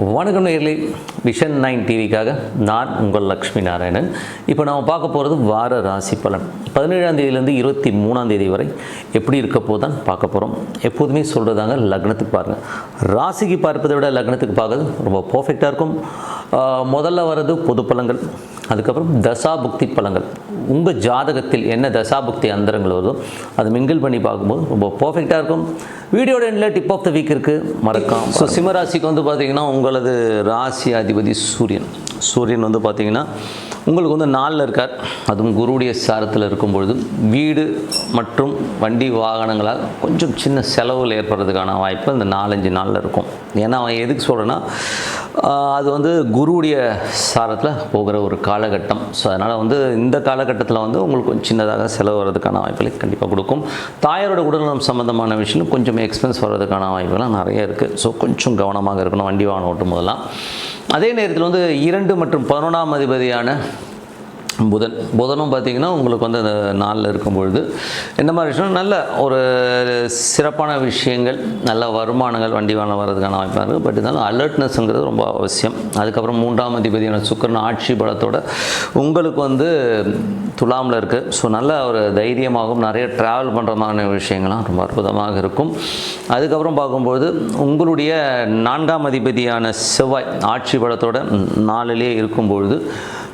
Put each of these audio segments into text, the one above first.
வணக்கம் nearly vision nine டிவிக்காக நான் உங்கள் லக்ஷ்மி நாராயணன். இப்போ நம்ம பார்க்க போகிறது வார ராசி பலன். பதினேழாம் தேதியிலேருந்து இருபத்தி மூணாம் தேதி வரை எப்படி இருக்க போதான் பார்க்க போகிறோம் எப்போதுமே சொல்கிறதாங்க லக்னத்துக்கு பாருங்கள் ராசிக்கு பார்ப்பதை விட லக்னத்துக்கு பார்க்கறது ரொம்ப பர்ஃபெக்டாக இருக்கும். முதல்ல வர்றது பொது பலன்கள். அதுக்கப்புறம் தசாபுக்தி பலன்கள் உங்கள் ஜாதகத்தில் என்ன தசாபுக்தி அந்தரங்கள் வருதோ அதை மிங்கிள் பண்ணி பார்க்கும்போது ரொம்ப பர்ஃபெக்டாக இருக்கும். வீடியோட எண்டில் டிப் ஆஃப் த வீக் இருக்குது மறக்காம ஸோ சிம்மராசிக்கு வந்து பார்த்தீங்கன்னா உங்களது ராசி அதிபதி சூரியன். சூரியன் வந்து பார்த்தீங்கன்னா உங்களுக்கு வந்து நாளில் இருக்கார். அதுவும் குருவுடைய சாரத்தில் இருக்கும் பொழுது வீடு மற்றும் வண்டி வாகனங்களால் கொஞ்சம் சின்ன செலவுகள் ஏற்படுறதுக்கான வாய்ப்பு இந்த நாலஞ்சு நாளில் இருக்கும். ஏன்னா அவன் எதுக்கு சொல்கிறேன்னா அது வந்து குருவுடைய சாரத்தில் போகிற ஒரு காலகட்டம். ஸோ அதனால் வந்து இந்த காலகட்டத்தில் வந்து உங்களுக்கு கொஞ்சம் சின்னதாக செலவு வர்றதுக்கான வாய்ப்புகளை கண்டிப்பாக கொடுக்கும். தாயாரோட உடல்நலம் சம்மந்தமான விஷயம் கொஞ்சம் எக்ஸ்பென்ஸ் வர்றதுக்கான வாய்ப்புகள்லாம் நிறைய இருக்குது ஸோ கொஞ்சம் கவனமாக இருக்கணும். வண்டி வாகனம் ஓட்டும் போதெல்லாம் அதே நேரத்தில் வந்து இரண்டு மற்றும் பதினொன்றாம் அதிபதியான புதன். புதனும் பார்த்திங்கன்னா உங்களுக்கு வந்து அந்த நாளில் இருக்கும் பொழுது என்ன மாதிரி விஷயம் நல்ல ஒரு சிறப்பான விஷயங்கள் நல்ல வருமானங்கள் வண்டி வாகனம் வர்றதுக்கான வாய்ப்பாக இருக்குது பட் இருந்தாலும் அலர்ட்னஸ்ங்கிறது ரொம்ப அவசியம். அதுக்கப்புறம் மூன்றாம் அதிபதியான சுக்கரன் ஆட்சி பலத்தோட உங்களுக்கு வந்து துலாமில் இருக்குது ஸோ நல்ல ஒரு தைரியமாகவும் நிறைய ட்ராவல் பண்ணுற மாதிரியான விஷயங்கள்லாம் ரொம்ப அற்புதமாக இருக்கும். அதுக்கப்புறம் பார்க்கும்போது உங்களுடைய நான்காம் அதிபதியான செவ்வாய் ஆட்சி பலத்தோட நாளிலே இருக்கும்பொழுது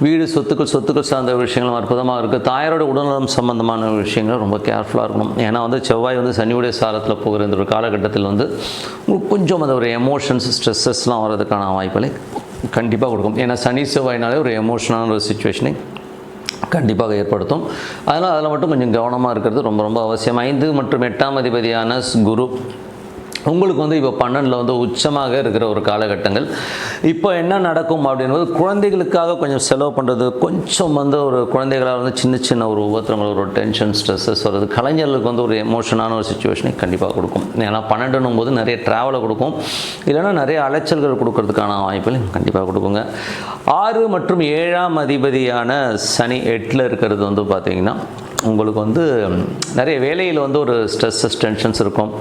வீடு சொத்துக்கள் சொத்துக்கள் சார்ந்த விஷயங்களும் அற்புதமாக இருக்குது. தாயாரோட உடல்நலம் சம்பந்தமான விஷயங்கள் ரொம்ப கேர்ஃபுல்லாக இருக்கணும். ஏன்னா வந்து செவ்வாய் வந்து சனியுடைய சாரத்தில் போகிற இந்த ஒரு காலகட்டத்தில் வந்து உங்களுக்கு கொஞ்சம் அந்த ஒரு எமோஷன்ஸ் ஸ்ட்ரெஸ்ஸஸ்லாம் வர்றதுக்கான வாய்ப்புகளை கண்டிப்பாக கொடுக்கும். ஏன்னா சனி செவ்வாய்னாலே ஒரு எமோஷனான ஒரு சுச்சுவேஷனை கண்டிப்பாக ஏற்படுத்தும். அதனால் அதில் மட்டும் கொஞ்சம் கவனமாக இருக்கிறது ரொம்ப ரொம்ப அவசியம். ஐந்து மற்றும் எட்டாம் அதிபதியான குரு உங்களுக்கு வந்து இப்போ பன்னெண்டில் வந்து உச்சமாக இருக்கிற ஒரு காலகட்டங்கள். இப்போ என்ன நடக்கும் அப்படின்றது குழந்தைகளுக்காக கொஞ்சம் செலவு பண்ணுறது கொஞ்சம் வந்து ஒரு குழந்தைகளால் வந்து சின்ன சின்ன ஒரு உபத்திரங்கள் ஒரு டென்ஷன் ஸ்ட்ரெஸ்ஸஸ் வருது கலைஞர்களுக்கு வந்து ஒரு எமோஷனான ஒரு சுச்சுவேஷனை கண்டிப்பாக கொடுக்கும். ஏன்னா பன்னெண்டுன்னும் போது நிறைய ட்ராவலை கொடுக்கும். இல்லைன்னா நிறைய அலைச்சல்கள் கொடுக்கறதுக்கான வாய்ப்புகள் கண்டிப்பாக கொடுக்குங்க. ஆறு மற்றும் ஏழாம் அதிபதியான சனி எட்டில் இருக்கிறது வந்து பார்த்திங்கன்னா உங்களுக்கு வந்து நிறைய வேலையில் வந்து ஒரு ஸ்ட்ரெஸ்ஸஸ் டென்ஷன்ஸ் இருக்கும்.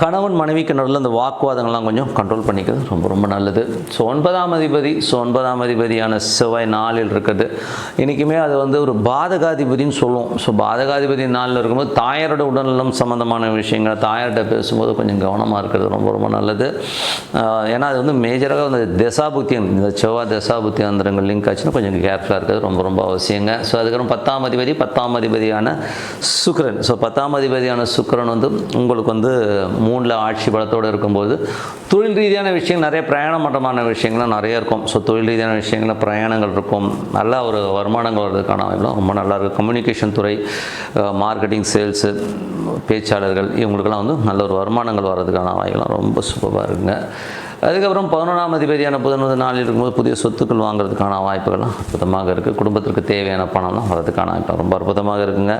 கணவன் மனைவிக்கு நடுவில் அந்த வாக்குவாதங்கள்லாம் கொஞ்சம் கண்ட்ரோல் பண்ணிக்கிறது ரொம்ப ரொம்ப நல்லது. ஸோ ஒன்பதாம் அதிபதி ஸோ ஒன்பதாம் அதிபதியான செவ்வாய் நாளில் இருக்குது. இன்றைக்குமே அது வந்து ஒரு பாதகாதிபதின்னு சொல்லுவோம். ஸோ பாதகாதிபதி நாளில் இருக்கும்போது தாயாரோட உடல்நலம் சம்மந்தமான விஷயங்கள் தாயார்கிட்ட பேசும்போது கொஞ்சம் கவனமாக இருக்கிறது ரொம்ப ரொம்ப நல்லது. ஏன்னா அது வந்து மேஜராக வந்து தசாபுத்தி இந்த செவ்வாய் தசாபுத்தி அந்தரங்கள் லிங்க் ஆச்சுன்னா கொஞ்சம் கேர்ஃபுல்லாக இருக்கிறது ரொம்ப ரொம்ப அவசியங்க. ஸோ அதுக்கப்புறம் பத்தாம் அதிபதி பத்தாம் அதிபதியான சுக்ரன் ஸோ பத்தாம் அதிபதியான சுக்ரன் வந்து உங்களுக்கு வந்து மூணில் ஆட்சி பலத்தோடு இருக்கும்போது தொழில் ரீதியான விஷயங்கள் நிறைய பிரயாணம் மட்டமான விஷயங்கள்லாம் நிறைய இருக்கும். ஸோ தொழில் ரீதியான விஷயங்களில் பிரயாணங்கள் இருக்கும். நல்ல ஒரு வருமானங்கள் வர்றதுக்கான வாய்ப்புலாம் ரொம்ப நல்லா இருக்கும். கம்யூனிகேஷன் துறை மார்க்கெட்டிங் சேல்ஸு பேச்சாளர்கள் இவங்களுக்கெல்லாம் வந்து நல்ல ஒரு வருமானங்கள் வர்றதுக்கான வாய்ப்புலாம் ரொம்ப சூப்பராக இருக்குங்க. அதுக்கப்புறம் பதினொன்றாம் அதிபதியான புதன் வந்து நாளில் இருக்கும்போது புதிய சொத்துக்கள் வாங்குறதுக்கான வாய்ப்புகள்லாம் அற்புதமாக இருக்குது குடும்பத்திற்கு தேவையான பணம்லாம் வரதுக்கான வாய்ப்பு ரொம்ப அற்புதமாக இருக்குங்க.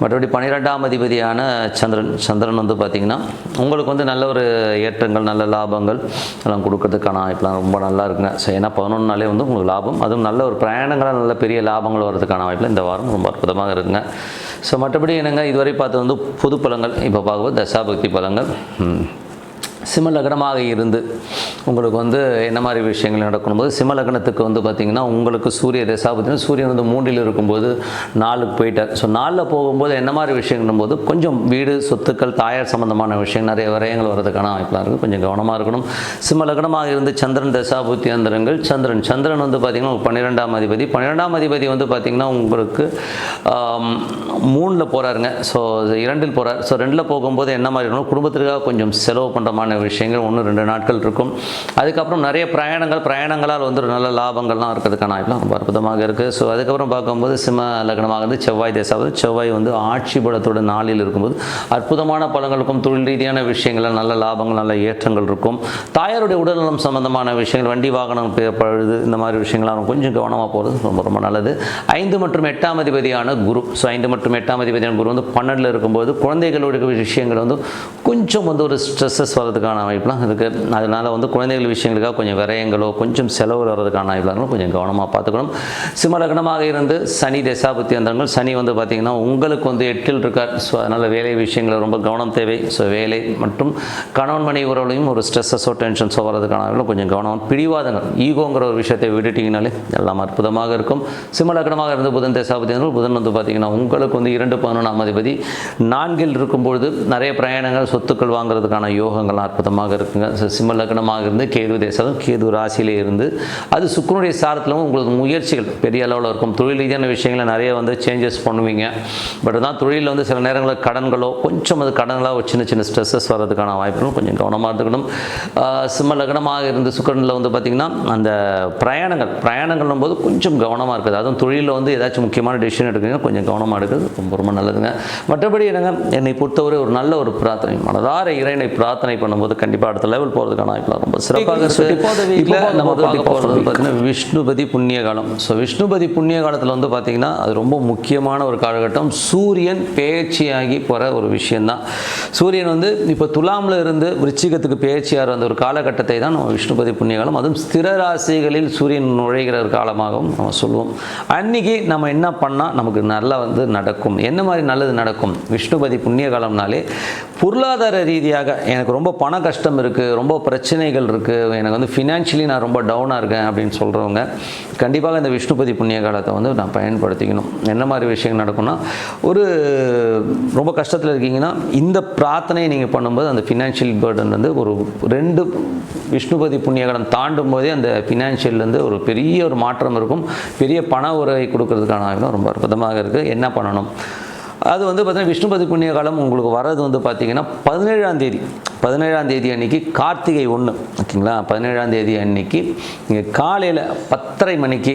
மற்றபடி பன்னிரெண்டாம் அதிபதியான சந்திரன் சந்திரன் வந்து பார்த்திங்கன்னா உங்களுக்கு வந்து நல்ல ஒரு ஏற்றங்கள் நல்ல லாபங்கள் எல்லாம் கொடுக்கறதுக்கான வாய்ப்புலாம் ரொம்ப நல்லா இருக்குங்க. ஸோ ஏன்னா பதினொன்று நாளே வந்து உங்களுக்கு லாபம் அதுவும் நல்ல ஒரு பிரயாணங்களாக நல்ல பெரிய லாபங்கள் வரதுக்கான வாய்ப்பில் இந்த வாரம் ரொம்ப அற்புதமாக இருக்குங்க. ஸோ மற்றபடி என்னங்க இதுவரை பார்த்தது வந்து புது பழங்கள் இப்போ பார்க்கும்போது தசாபக்தி பழங்கள். சிம்மலக்னமாக இருந்து உங்களுக்கு வந்து என்ன மாதிரி விஷயங்கள் நடக்கும்போது சிம்மலக்னத்துக்கு வந்து பார்த்திங்கன்னா உங்களுக்கு சூரிய தசாபத்தினா சூரியன் வந்து மூன்றில் இருக்கும்போது நாலுக்கு போயிட்டார். ஸோ நாலில் போகும்போது என்ன மாதிரி விஷயங்களும் போது கொஞ்சம் வீடு சொத்துக்கள் தாயார் சம்மந்தமான விஷயம் நிறைய விரயங்கள் வர்றதுக்கான வாய்ப்பெலாம் இருக்குது கொஞ்சம் கவனமாக இருக்கணும். சிம்மலக்னமாக இருந்து சந்திரன் தசாபுத்தி அந்தரங்கள் சந்திரன். சந்திரன் வந்து பார்த்திங்கன்னா பன்னிரெண்டாம் அதிபதி. பன்னிரெண்டாம் அதிபதி வந்து பார்த்திங்கன்னா உங்களுக்கு மூணில் போகிறாருங்க ஸோ இரண்டில் போகிறார் ஸோ ரெண்டில் போகும்போது என்ன மாதிரி இருக்கணும்? குடும்பத்திற்காக கொஞ்சம் செலவு பண்ணுறமான விஷயங்கள் ஒன்று ரெண்டு நாட்கள் இருக்கும். அதுக்கப்புறம் நிறைய பிரயாணங்கள் பிரயாணங்களால் வந்து ஒரு நல்ல லாபங்கள்லாம் இருக்கிறதுக்கான வாய்ப்புலாம் ரொம்ப அற்புதமாக இருக்குது ஸோ அதுக்கப்புறம் பார்க்கும்போது சிம்ம லக்னமாக செவ்வாய் தேசாவது செவ்வாய் வந்து ஆட்சி பலத்தோட நாளில் இருக்கும்போது அற்புதமான பலங்களுக்கும் தொழில் ரீதியான விஷயங்கள் நல்ல லாபங்கள் நல்ல ஏற்றங்கள் இருக்கும். தாயாருடைய உடல்நலம் சம்பந்தமான விஷயங்கள் வண்டி வாகனம் பழுது இந்த மாதிரி விஷயங்கள்லாம் கொஞ்சம் கவனமாக போகிறது ரொம்ப ரொம்ப நல்லது. ஐந்து மற்றும் எட்டாம் அதிபதியான குரு. ஸோ ஐந்து மற்றும் எட்டாம் அதிபதியான குரு வந்து பன்னெண்டில் இருக்கும்போது குழந்தைகளுடைய விஷயங்கள் வந்து கொஞ்சம் வந்து ஒரு ஸ்ட்ரெஸ்ஸஸ் வர்றதுக்கு வர்றதுக்கான வாய்ப்புலாம் இருக்குது அதனால் வந்து குழந்தைகள் விஷயங்களுக்காக கொஞ்சம் விரயங்களோ கொஞ்சம் செலவு வர்றதுக்கான வாய்ப்புகளும் கொஞ்சம் கவனமாக பார்த்துக்கணும். சிம்ம லக்னமாக இருந்து சனி தசாபுத்தி அந்தங்கள் சனி வந்து பார்த்திங்கன்னா உங்களுக்கு வந்து எட்டில் இருக்கார். ஸோ அதனால் வேலை விஷயங்களில் ரொம்ப கவனம் தேவை. ஸோ வேலை மற்றும் கணவன் மனை உறவுலையும் ஒரு ஸ்ட்ரெஸ்ஸஸோ டென்ஷன்ஸோ வர்றதுக்கான வாய்ப்புகளும் கொஞ்சம் கவனம் பிடிவாதங்கள் ஈகோங்கிற ஒரு விஷயத்தை விட்டுட்டிங்கனாலே எல்லாம் அற்புதமாக இருக்கும். சிம்ம லக்னமாக இருந்து புதன் தசாபுத்தி புதன் வந்து பார்த்திங்கன்னா உங்களுக்கு வந்து இரண்டு பதினொன்றாம் அதிபதி நான்கில் இருக்கும்பொழுது நிறைய பிரயாணங்கள் சொத்துக்கள் வாங்குறதுக்கான யோகங்கள்லாம் அற்புதமாக இருக்குங்க. சிம்ம லக்னமாக இருந்து கேது தேசம் கேது ராசியிலே இருந்து அது சுக்கரனுடைய சாரத்திலும் உங்களுக்கு முயற்சிகள் பெரிய அளவில் இருக்கும். தொழில் ரீதியான விஷயங்களை நிறைய வந்து சேஞ்சஸ் பண்ணுவீங்க. பட் தான் தொழிலில் வந்து சில நேரங்களில் கடன்களோ கொஞ்சம் அது கடன்களாக சின்ன சின்ன ஸ்ட்ரெஸ்ஸஸ் வர்றதுக்கான வாய்ப்புகளும் கொஞ்சம் கவனமாக இருக்கணும் சிம்ம லக்னமாக இருந்து சுக்கரனில் வந்து பார்த்திங்கன்னா அந்த பிரயாணங்கள் பிரயாணங்கள்னும் போது கொஞ்சம் கவனமாக இருக்குது. அதுவும் தொழிலில் வந்து ஏதாச்சும் முக்கியமான டெசிஷன் எடுக்கிறீங்க கொஞ்சம் கவனமாக எடுக்கிறது ரொம்ப ரொம்ப நல்லதுங்க. மற்றபடி என்னங்க என்னை பொறுத்தவரை ஒரு நல்ல ஒரு பிரார்த்தனை மனதார இறைனை பிரார்த்தனை பண்ணும்போது கண்டிப்பாக அடுத்த லெவல் போகிறதுக்கான வாய்ப்புலாம் ரொம்ப சிறப்பாக இப்போ நம்ம பார்க்க பார்த்தீங்கன்னா விஷ்ணுபதி புண்ணிய காலம். ஸோ விஷ்ணுபதி புண்ணிய காலத்தில் வந்து பார்த்தீங்கன்னா அது ரொம்ப முக்கியமான ஒரு காலகட்டம். சூரியன் பேச்சியாகி போகிற ஒரு விஷயந்தான் சூரியன் வந்து இப்போ துலாமில் இருந்து விருச்சிகத்துக்கு பேச்சியார் அந்த ஒரு காலகட்டத்தை தான் நம்ம விஷ்ணுபதி புண்ணிய காலம். அதுவும் ஸ்திர ராசிகளில் சூரியன் நுழைகிற ஒரு காலமாகவும் நம்ம சொல்லுவோம். அன்னைக்கு நம்ம என்ன பண்ணால் நமக்கு நல்லா வந்து நடக்கும். என்ன மாதிரி நல்லது நடக்கும்? விஷ்ணுபதி புண்ணிய காலம்னாலே பொருளாதார ரீதியாக எனக்கு ரொம்ப பண கஷ்டம் இருக்குது ரொம்ப பிரச்சனைகள் இருக்குது எனக்கு வந்து ஃபினான்ஷியலி நான் ரொம்ப டவுனாக இருக்கேன் அப்படின்னு சொல்கிறவங்க கண்டிப்பாக இந்த விஷ்ணுபதி புண்ணிய காலத்தை வந்து நான் பயன்படுத்திக்கணும். என்ன மாதிரி விஷயங்கள் நடக்கும்னா ஒரு ரொம்ப கஷ்டத்தில் இருக்கீங்கன்னா இந்த பிரார்த்தனையை நீங்கள் பண்ணும்போது அந்த ஃபினான்ஷியல் பேர்டன் வந்து ஒரு ரெண்டு விஷ்ணுபதி புண்ணிய காலம் தாண்டும் போதே அந்த ஃபினான்ஷியல்லேருந்து ஒரு பெரிய ஒரு மாற்றம் இருக்கும். பெரிய பண உறவை கொடுக்கறதுக்கான ரொம்ப அற்புதமாக இருக்குது என்ன பண்ணணும்? அது வந்து பார்த்தீங்கன்னா விஷ்ணுபதி புண்ணிய காலம் உங்களுக்கு வர்றது வந்து பார்த்தீங்கன்னா பதினேழாம் தேதி. பதினேழாம் தேதி அன்னைக்கு கார்த்திகை ஒன்று ஓகேங்களா? பதினேழாம் தேதி அன்னைக்கு நீங்கள் காலையில் பத்தரை மணிக்கு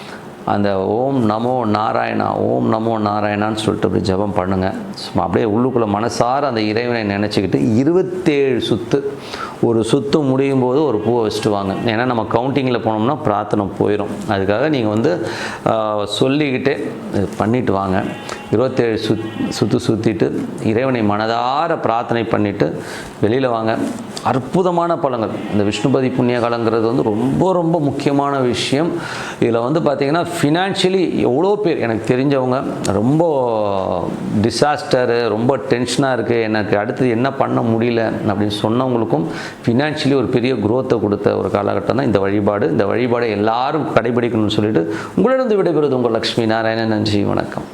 அந்த ஓம் நமோ நாராயணா ஓம் நமோ நாராயணான்னு சொல்லிட்டு அப்படி ஜெபம் பண்ணுங்கள் சும்மா அப்படியே உள்ளுக்குள்ளே மனசார அந்த இறைவனை நினச்சிக்கிட்டு இருபத்தேழு சுத்து ஒரு சுத்து முடியும் போது ஒரு பூவை வச்சுட்டு வாங்க ஏன்னா நம்ம கவுண்டிங்கில் போனோம்னா பிரார்த்தனை போயிடும் அதுக்காக நீங்கள் வந்து சொல்லிக்கிட்டே பண்ணிட்டு வாங்க. இருபத்தேழு சுத் சுற்று சுற்றிட்டு இறைவனை மனதார பிரார்த்தனை பண்ணிவிட்டு வெளியில் வாங்க. அற்புதமான பழங்கள் இந்த விஷ்ணுபதி புண்ணிய காலங்கிறது வந்து ரொம்ப ரொம்ப முக்கியமான விஷயம். இதில் வந்து பார்த்திங்கன்னா ஃபினான்ஷியலி எவ்வளோ பேர் எனக்கு தெரிஞ்சவங்க ரொம்ப டிசாஸ்டரு ரொம்ப டென்ஷனாக இருக்குது எனக்கு அடுத்தது என்ன பண்ண முடியல அப்படின்னு சொன்னவங்களுக்கும் ஃபினான்ஷியலி ஒரு பெரிய குரோத்தை கொடுத்த ஒரு காலகட்டம் தான் இந்த வழிபாடு. இந்த வழிபாடை எல்லாரும் கடைபிடிக்கணும்னு சொல்லிட்டு உங்களிடம் விடைபெறுவது உங்கள் லக்ஷ்மி நாராயணன். நன்றி வணக்கம்.